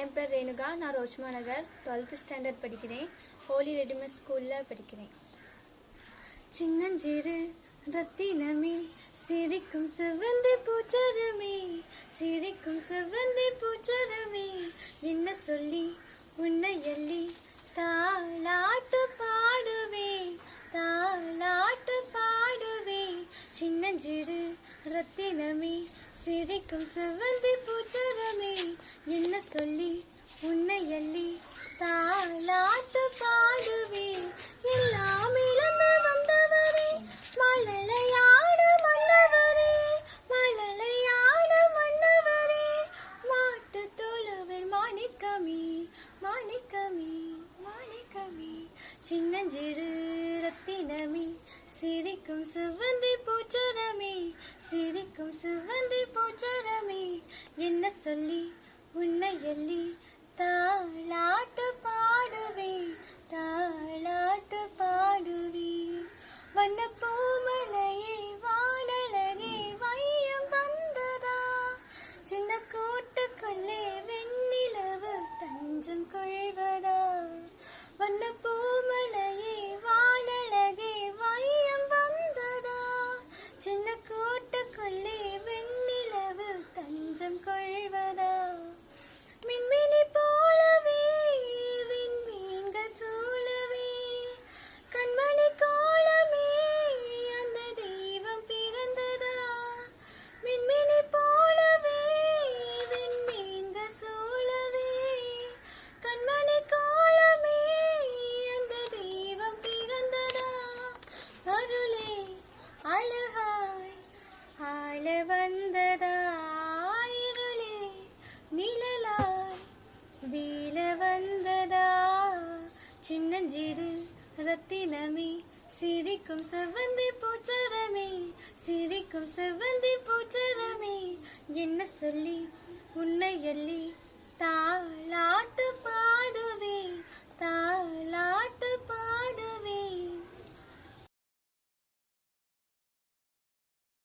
என் பேர் ரேணுகா. நான் Rojma Nagar. Twelfth standard படிக்கிறேன். ஹோலி ரெடிமேட் ஸ்கூலில் படிக்கிறேன். சின்னஞ்சிறு ரத்தினமே சிரிக்கும் சிவந்தி பூச்சரமே சிரிக்கும் சிவந்தி பூச்சரமே என்ன சொல்லி உன்னை எள்ளி தாளாட்டு பாடுவே தாளாட்டு பாடுவே. சின்னஞ்சிறு ரத்தினமே சிரிக்கும் சிவந்தி பூச்சரமே. என்ன சொல்லி? உன்னை எள்ளி தாளாட்டு பாடுவே. எல்லாம் இழந்து வந்தவரே. மழலையாட மன்னவரே. மழலையாட மன்னவரே. மாட்டு தோழவர் மாணிக்கமே. மாணிக்கமே மாணிக்கமே. சின்னஞ்சிறு ரத்தினமே. சிரிக்கும் சிவந்தி பூச்சரமே. சிரிக்கும் சிவந்தி சொல்லி உன்னை எள்ளி தாளாட்டு பாடுவே தாளாட்டு பாடுவே வண்ண பூமலையே வானழகே வையம் வந்ததா? சின்ன கூட்டுக்குள்ளே வெண்ணிலவு தஞ்சம் கொள்வதா? வண்ண பூமலையே வானழகே வையம் வந்ததா? சின்ன கூட்டுக்குள்ளே அழகாய் ஆள வந்ததா நிழலாய். வீழ வந்ததா சின்னஞ்சிறு ரத்தினமே சிரிக்கும் செவ்வந்தி பூச்சரமே சிரிக்கும் செவ்வந்தி பூச்சரமே.